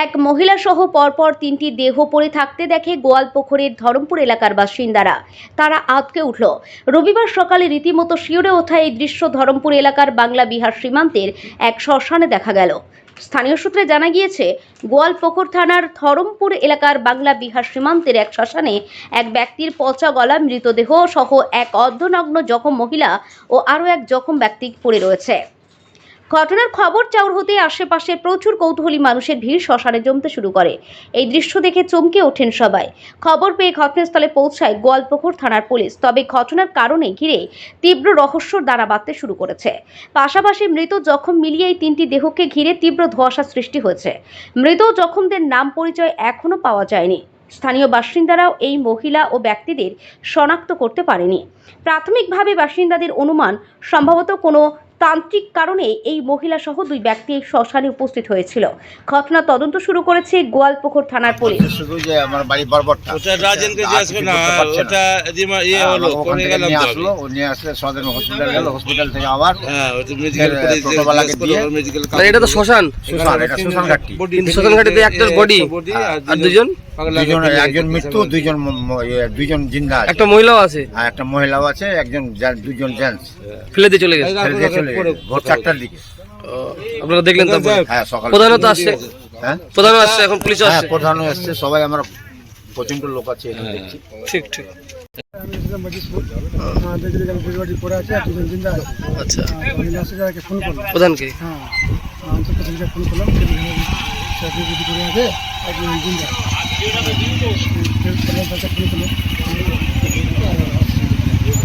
এক মহিলা সহ পরপর তিনটি দেহ পড়ে থাকতে দেখে গোয়ালপুকুরের ধরমপুর এলাকার বাসিন্দারা। তারা আতকে উঠল। রবিবার সকালে রীতিমতো শিওরে ওঠা এই দৃশ্য ধরমপুর এলাকার বাংলা বিহার সীমান্তের এক শ্মশানে দেখা গেল। স্থানীয় সূত্রে জানা গিয়েছে গোয়ালপুকুর থানার ধরমপুর এলাকার বাংলা বিহার সীমান্তের এক শ্মশানে এক ব্যক্তির পচা গলা, মৃতদেহ সহ এক অর্ধনগ্ন জখম মহিলা ও আরও এক জখম ব্যক্তি পড়ে রয়েছে। ঘটনার খবর চাউর হতে আশেপাশে প্রচুর কৌতূহলী মানুষের ভিড় শ্মশানে জমতে শুরু করে। এই দৃশ্য দেখে চমকে ওঠেন সবাই। খবর পেয়ে ঘটনাস্থলে পৌঁছায় গোয়ালপুকুর থানার পুলিশ। তবে ঘটনার কারণে ঘিরে তীব্র রহস্য দ্বারা বাঁধতে শুরু করেছে। পাশাপাশি মৃত জখম মিলিয়ে এই তিনটি দেহকে ঘিরে তীব্র ধোঁয়াশা সৃষ্টি হয়েছে। মৃত জখমদের নাম পরিচয় এখনও পাওয়া যায়নি। স্থানীয় বাসিন্দারাও এই মহিলা ও ব্যক্তিদের শনাক্ত করতে পারেনি। প্রাথমিকভাবে বাসিন্দাদের অনুমান, সম্ভবত কোনো তান্ত্রিক কারণে এই মহিলা সহ দুই ব্যক্তি শ্মশানে উপস্থিত হয়েছিল। ঘটনা তদন্ত শুরু করেছে গোয়ালপুকুর থানার পুলিশ। শুধু যে আমার বাড়ি বরবটটা ওটা রাজেনকে জিজ্ঞেস না করতে পারছে না। ওটা দিমা- ইয়ে হ্যাঁ, হলো কোনে গেলাম তো আসলো ও নিয়ে আসলে সদর হসপিটাল গেল হসপিটাল থেকে আবার হ্যাঁ ওটা মেডিকেল এর, করে দিয়ে- মেডিকেল এটা তো শ্মশান। শ্মশান, এটা শ্মশান ঘাটটি। কিন্তু শ্মশান ঘাটিতে একটার body, আর দুজন দুজন? একজন মৃত্যু দুইজন দুইজন জিন্দা একটা মহিলাও আছে। আর একটা মহিলাও আছে একজন জেন- দুজন জেন্টস। ফেলে দিয়ে চলে গেছে। ফেলে দিয়ে চলে গেছে ভোর চারটার দিকে। আপনারা দেখলেন তারপর? হ্যাঁ সকাল। আসছে? হ্যাঁ? প্রধানত আসছে এখন পুলিশ হ্যাঁ আসছে। প্রধান এসছে সবাই আমরা লোক আছে এখানে দেখছি। ঠিক ঠিক। আমি এসেছিলাম মজিদপুর হ্যাঁ দেখি দেখি আমি ডেলিভারি পড়ে আছে আর দুজন জিন্দা আছে আচ্ছা। হ্যাঁ, ফোন করলাম প্রধানকে? হ্যাঁ ফোন করলাম ডেলিভারি করে আছে আর দুজন জিন্দা ফোন করলাম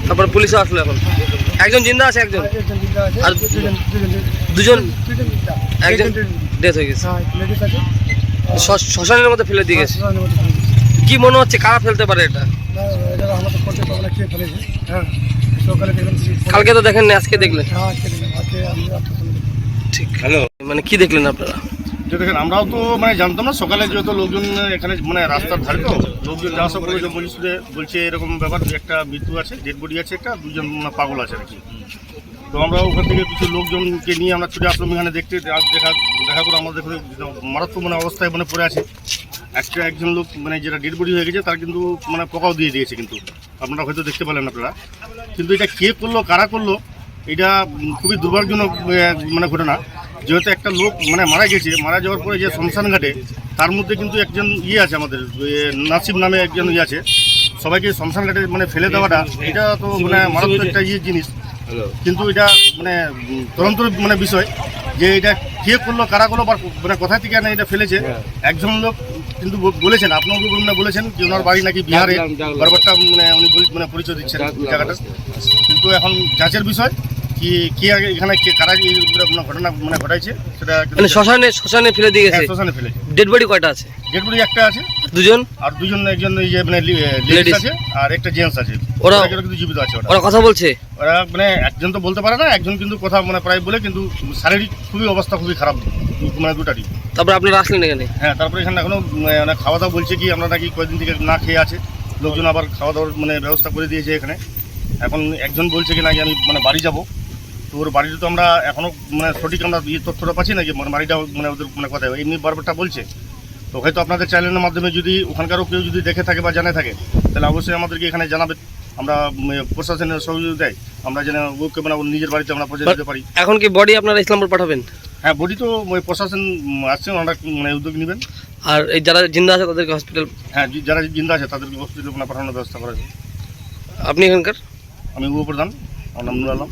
তারপর পুলিশও আসলো এখন? একজন জিন্দা আছে একজন? আর দুজন একজন ডেথ হয়ে গেছে। হ্যাঁ আছে। শ্মশ- শ্মশানের মধ্যে ফেলে দিয়ে গেছে। কি মনে হচ্ছে কারা ফেলতে পারে এটা? হ্যাঁ কালকে তো দেখেন না আজকে দেখলেন। হ্যাঁ। ঠিক। হ্যালো মানে কি দেখলেন আপনারা? দেখেন, আমরাও তো মানে জানতাম না, সকালে যেহেতু লোকজন এখানে মানে রাস্তার ধারে তো, লোকজন যাওয়া সব করে বলছি এরকম ব্যাপার একটা মৃত্যু আছে, ডেড বডি আছে একটা, দুজন পাগল আছে আর কি। তো আমরা ওখান থেকে কিছু লোকজনকে নিয়ে আমরা ছুটে আসলাম, এখানে দেখতে, দেখা দেখা করে আমাদের এখানে মারাত্মক মানে অবস্থায় মানে পড়ে আছে। একটা একজন লোক মানে যেটা ডেড বডি হয়ে গেছে, তার কিন্তু মানে পোকাও দিয়ে দিয়েছে কিন্তু। আপনারা হয়তো দেখতে পেলেন আপনারা। কিন্তু এটা কে করল, কারা করল, এটা খুবই দুর্ভাগ্যজনক মানে ঘটনা। যেহেতু একটা লোক মানে মারা গেছে মারা যাওয়ার পরে যে ঘাটে তার মধ্যে কিন্তু একজন ইয়ে আছে আমাদের নাসিব নামে একজন ইয়ে আছে। সবাইকে ঘাটে মানে ফেলে দেওয়াটা এটা তো মানে মারাত্মক একটা ইয়ে জিনিস। কিন্তু এটা মানে উম, তদন্তর মানে বিষয় যে এটা কে করল কারা করল বা মানে কোথা থেকে না এটা ফেলেছে। একজন লোক কিন্তু বলেছেন আপনাকে মানে বলেছেন যে ওনার বাড়ি নাকি বিহারে। বারবারটা মানে উনি মানে পরিচয় দিচ্ছেন জায়গাটা। কিন্তু এখন যাচের বিষয় কি কি আগে এখানে কে কারা এই ঘটনা মানে ঘটাইছে সেটা মানে শ্মশানে শ্মশানে ফেলে দিয়ে হ্যাঁ, গেছে শ্মশানে ফেলেছে ডেড বডি কয়টা আছে? একটা আছে। দুজন? আর দুজন একজন এই যে মানে লেডিস আছে আর একটা জেন্টস আছে। ওরা- কিন্তু জীবিত আছে ওরা। ওরা কথা বলছে? ওরা মানে একজন তো বলতে পারে না একজন কিন্তু কথা মানে প্রায় বলে কিন্তু শারীরিক খুবই অবস্থা খুবই খারাপ মানে দুটারই। তারপর আপনারা আসলেন এখানে? হ্যাঁ তারপরে এখানে এখনও মানে খাওয়া দাওয়া বলছে কি আমরা নাকি কয়েকদিন থেকে না খেয়ে আছে। লোকজন আবার খাওয়া দাওয়ার মানে ব্যবস্থা করে দিয়েছে এখানে। এখন একজন বলছে কি নাকি আমি মানে বাড়ি যাব। ওর বাড়িতে তো আমরা এখনও মানে সঠিক আমরা ইয়ে তথ্যটা পাচ্ছি নাকি মানে বাড়িটা মানে ওদের মানে কথায় এমনি বারবারটা বলছে। তো হয়তো আপনাদের চ্যানেলের মাধ্যমে যদি ওখানকারও কেউ যদি দেখে থাকে বা জানে থাকে তাহলে অবশ্যই আমাদেরকে এখানে জানাবে। আমরা প্রশাসনের সহযোগিতা দেয়। আমরা যেন ওকে মানে নিজের বাড়িতে আমরা পৌঁছে দিতে পারি। এখন কি বডি আপনারা ইসলামপুর পাঠাবেন? হ্যাঁ বডি তো ওই প্রশাসন আসছে ওনারা মানে উদ্যোগ নেবেন। আর এই যারা জিন্দা আছে তাদেরকে হসপিটাল হ্যাঁ যে- যারা জিন্দা আছে তাদেরকে হসপিটালে পাঠানোর ব্যবস্থা করা আপনি এখানকার? আমি উপপ্রধান আমার নাম নুর আলম।